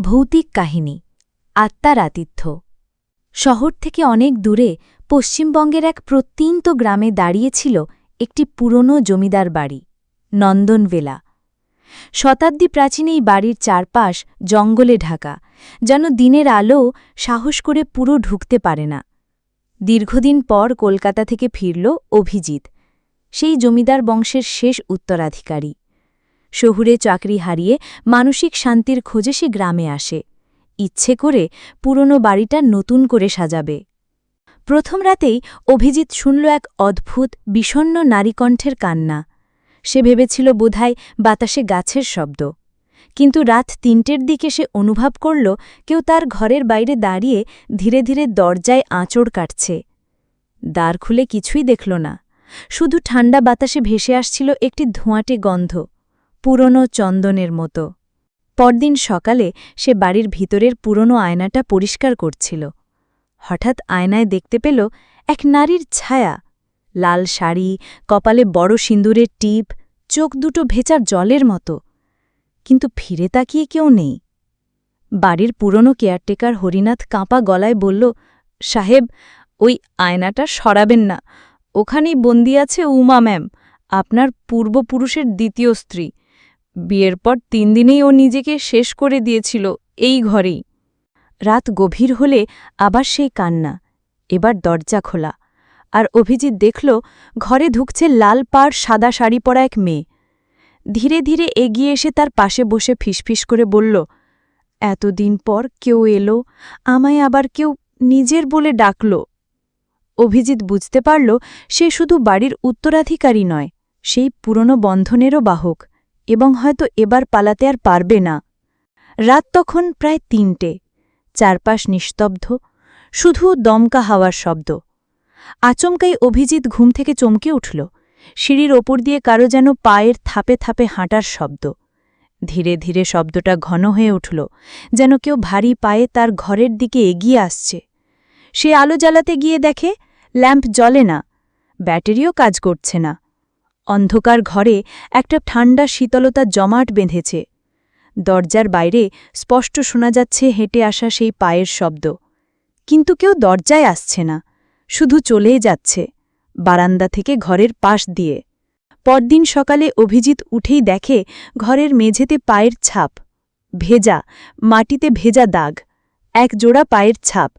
ভৌতিক কাহিনী আত্মার আতিথ্য শহর থেকে অনেক দূরে পশ্চিমবঙ্গের এক প্রত্যন্ত গ্রামে দাঁড়িয়েছিল একটি পুরনো জমিদার বাড়ি, নন্দনভেলা। শতাব্দী প্রাচীন এই বাড়ির চারপাশ জঙ্গলে ঢাকা, যেন দিনের আলো সাহস করে পুরো ঢুকতে পারে না। দীর্ঘদিন পর কলকাতা থেকে ফিরল অভিজিৎ, সেই জমিদার বংশের শেষ উত্তরাধিকারী। শহুরে চাকরি হারিয়ে মানসিক শান্তির খোঁজে সে গ্রামে আসে। ইচ্ছে করে পুরনো বাড়িটা নতুন করে সাজাবে। প্রথম রাতেই অভিজিৎ শুনল এক অদ্ভুত বিষণ্ন নারীকণ্ঠের কান্না। সে ভেবেছিল বোধহয় বাতাসে গাছের শব্দ। কিন্তু রাত তিনটের দিকে সে অনুভব করল, কেউ তার ঘরের বাইরে দাঁড়িয়ে ধীরে ধীরে দরজায় আঁচড় কাটছে। দ্বার খুলে কিছুই দেখল না। শুধু ঠান্ডা বাতাসে ভেসে আসছিল একটি ধোঁয়াটে গন্ধ। পুরনো চন্দনের মতো। পরদিন সকালে সে বাড়ির ভিতরের পুরনো আয়নাটা পরিষ্কার করছিল। হঠাৎ আয়নায় দেখতে পেল এক নারীর ছায়া। লাল শাড়ি, কপালে বড় সিঁদুরের টিপ, চোখ দুটো ভেচার জলের মতো। কিন্তু ফিরে তাকিয়ে কেউ নেই। বাড়ির পুরনো কেয়ারটেকার হরিনাথ কাঁপা গলায় বলল, সাহেব, ওই আয়নাটা সরাবেন না। ওখানেই বন্দি আছে উমা ম্যাম, আপনার পূর্বপুরুষের দ্বিতীয় স্ত্রী। বিয়ের পর তিন দিনেই ও নিজেকে শেষ করে দিয়েছিল এই ঘরেই। রাত গভীর হলে আবার সেই কান্না, এবার দরজা খোলা, আর অভিজিৎ দেখল ঘরে ঢুকছে লাল পাড় সাদা শাড়ি পরা এক মেয়ে। ধীরে ধীরে এগিয়ে এসে তার পাশে বসে ফিসফিস করে বলল, এতদিন পর কেউ এলো, আমায় আবার কেউ নিজের বলে ডাকল। অভিজিৎ বুঝতে পারল সে শুধু বাড়ির উত্তরাধিকারী নয়, সেই পুরনো বন্ধনেরও বাহক। এবং হয়তো এবার পালাতে আর পারবে না। রাত তখন প্রায় তিনটে। চারপাশ নিস্তব্ধ, শুধু দমকা হাওয়ার শব্দ। আচমকাই অভিজিৎ ঘুম থেকে চমকে উঠল। সিঁড়ির ওপর দিয়ে কারও যেন পায়ের থাপে থাপে হাঁটার শব্দ। ধীরে ধীরে শব্দটা ঘন হয়ে উঠল, যেন কেউ ভারী পায়ে তার ঘরের দিকে এগিয়ে আসছে। সে আলো জ্বালাতে গিয়ে দেখে, ল্যাম্প জ্বলে না। ব্যাটারিও কাজ করছে না। অন্ধকার ঘরে একটা ঠান্ডা শীতলতা জমাট বেঁধেছে। দরজার বাইরে স্পষ্ট শোনা যাচ্ছে হেঁটে আসা সেই পায়ের শব্দ। কিন্তু কেউ দরজায় আসছে না, শুধু চলেই যাচ্ছে, বারান্দা থেকে ঘরের পাশ দিয়ে। পরদিন সকালে অভিজিৎ উঠেই দেখে ঘরের মেঝেতে পায়ের ছাপ, ভেজা, মাটিতে ভেজা দাগ, এক জোড়া পায়ের ছাপ।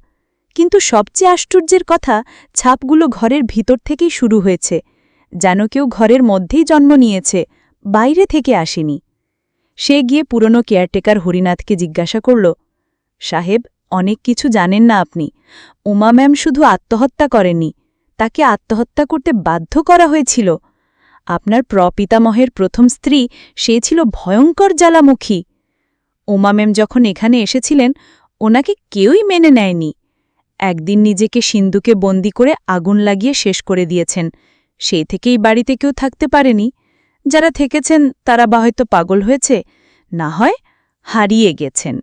কিন্তু সবচেয়ে আশ্চর্যের কথা, ছাপগুলো ঘরের ভিতর থেকেই শুরু হয়েছে। যেন কেউ ঘরের মধ্যেই জন্ম নিয়েছে, বাইরে থেকে আসেনি। সে গিয়ে পুরনো কেয়ারটেকার হরিনাথকে জিজ্ঞাসা করল, সাহেব, অনেক কিছু জানেন না আপনি। উমা ম্যাম শুধু আত্মহত্যা করেননি, তাকে আত্মহত্যা করতে বাধ্য করা হয়েছিল। আপনার প্রপিতামহের প্রথম স্ত্রী, সে ছিল ভয়ঙ্কর জ্বালামুখী। উমা ম্যাম যখন এখানে এসেছিলেন, ওনাকে কেউই মেনে নেয়নি। একদিন নিজেকে সিন্ধুকে বন্দি করে আগুন লাগিয়ে শেষ করে দিয়েছেন। সেই থেকেই বাড়িতে কেউ থাকতে পারেনি। যারা থেকেছেন, তারা বা হয়তো পাগল হয়েছে, না হয় হারিয়ে গেছেন।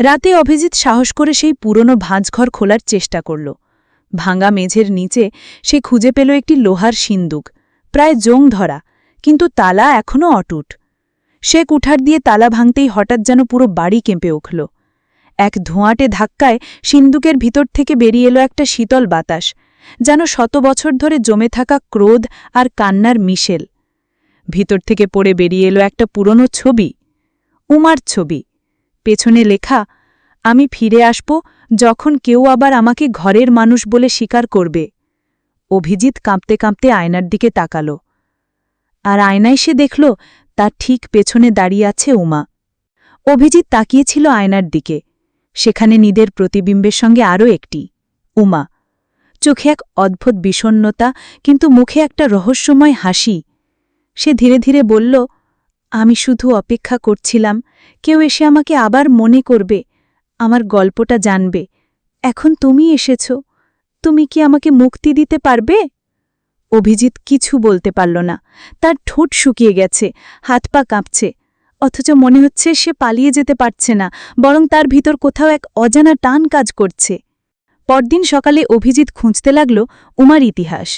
রাতে অভিজিৎ সাহস করে সেই পুরনো ভাঁজঘর খোলার চেষ্টা করল। ভাঙা মেঝের নিচে সে খুঁজে পেল একটি লোহার সিন্দুক, প্রায় জং ধরা, কিন্তু তালা এখনও অটুট। সে কুঠার দিয়ে তালা ভাঙতেই হঠাৎ যেন পুরো বাড়ি কেঁপে উঠল। এক ধোঁয়াটে ধাক্কায় সিন্দুকের ভিতর থেকে বেরিয়ে এলো একটা শীতল বাতাস। যেন শত বছর ধরে জমে থাকা ক্রোধ আর কান্নার মিশেল। ভিতর থেকে পড়ে বেরিয়ে এলো একটা পুরনো ছবি, উমার ছবি। পেছনে লেখা, আমি ফিরে আসব যখন কেউ আবার আমাকে ঘরের মানুষ বলে স্বীকার করবে। অভিজিৎ কাঁপতে কাঁপতে আয়নার দিকে তাকাল। আর আয়নায় সে দেখল, তার ঠিক পেছনে দাঁড়িয়ে আছে উমা। অভিজিৎ তাকিয়েছিল আয়নার দিকে। সেখানে নিদের প্রতিবিম্বের সঙ্গে আরও একটি, উমা। চোখে এক অদ্ভুত বিষণ্নতা কিন্তু মুখে একটা রহস্যময় হাসি। সে ধীরে ধীরে বলল, আমি শুধু অপেক্ষা করছিলাম, কেউ এসে আমাকে আবার মনে করবে, আমার গল্পটা জানবে। এখন তুমি এসেছ, তুমি কি আমাকে মুক্তি দিতে পারবে? অভিজিৎ কিছু বলতে পারল না, তার ঠোঁট শুকিয়ে গেছে, হাত পা কাঁপছে, অথচ মনে হচ্ছে সে পালিয়ে যেতে পারছে না, বরং তার ভিতর কোথাও এক অজানা টান কাজ করছে। পরদিন সকালে অভিজিৎ খুঁজতে লাগল উমার ইতিহাস।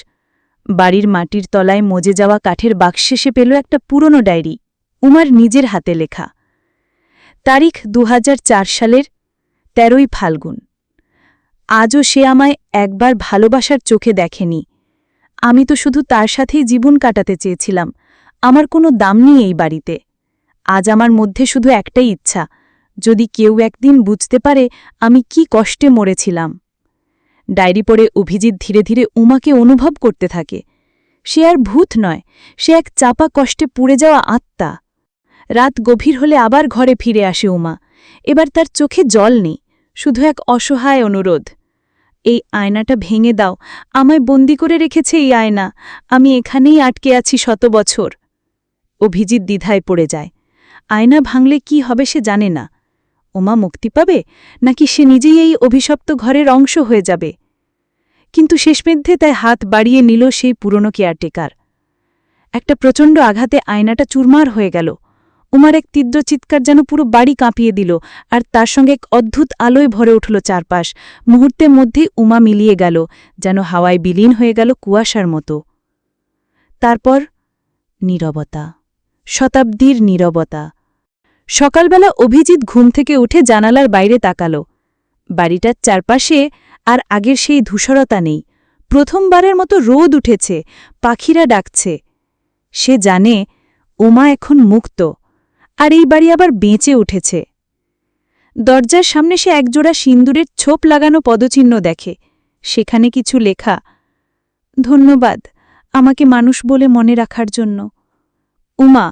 বাড়ির মাটির তলায় মজে যাওয়া কাঠের বাক্সে সে পেল একটা পুরনো ডায়েরি, উমার নিজের হাতে লেখা। তারিখ দু হাজার চার সালের তেরোই ফাল্গুন। আজও সে আমায় একবার ভালোবাসার চোখে দেখেনি। আমি তো শুধু তার সাথেই জীবন কাটাতে চেয়েছিলাম, আমার কোনো দাম নেই এই বাড়িতে। আজ আমার মধ্যে শুধু একটাই ইচ্ছা, যদি কেউ একদিন বুঝতে পারে আমি কি কষ্টে মরেছিলাম। ডায়েরি পড়ে অভিজিৎ ধীরে ধীরে উমাকে অনুভব করতে থাকে। সে আর ভূত নয়, সে এক চাপা কষ্টে পুড়ে যাওয়া আত্মা। রাত গভীর হলে আবার ঘরে ফিরে আসে উমা। এবার তার চোখে জল নেই, শুধু এক অসহায় অনুরোধ। এই আয়নাটা ভেঙে দাও, আমায় বন্দি করে রেখেছে এই আয়না, আমি এখানেই আটকে আছি শত বছর। অভিজিৎ দ্বিধায় পড়ে যায়। আয়না ভাঙলে কি হবে সে জানে না। ওমা মুক্তি পাবে, নাকি সে নিজেই এই অভিশপ্ত ঘরের অংশ হয়ে যাবে? কিন্তু শেষমেধ্যে তাই হাত বাড়িয়ে নিল সেই পুরনো কেয়ারটেকার। একটা প্রচণ্ড আঘাতে আয়নাটা চুরমার হয়ে গেল। উমার এক তীব্র চিৎকার যেন পুরো বাড়ি কাঁপিয়ে দিল আর তার সঙ্গে এক অদ্ভুত আলোয় ভরে উঠল চারপাশ। মুহূর্তের মধ্যেই উমা মিলিয়ে গেল, যেন হাওয়ায় বিলীন হয়ে গেল কুয়াশার মতো। তারপর নীরবতা, শতাব্দীর নীরবতা। সকালবেলা অভিজিৎ ঘুম থেকে উঠে জানালার বাইরে তাকাল। বাড়িটার চারপাশে আর আগের সেই ধূসরতা নেই। প্রথমবারের মতো রোদ উঠেছে, পাখিরা ডাকছে। সে জানে ওমা এখন মুক্ত, আর এই বাড়ি আবার বেঁচে উঠেছে। দরজার সামনে সে একজোড়া সিন্দুরের ছোপ লাগানো পদচিহ্ন দেখে। সেখানে কিছু লেখা, ধন্যবাদ আমাকে মানুষ বলে মনে রাখার জন্য। উমা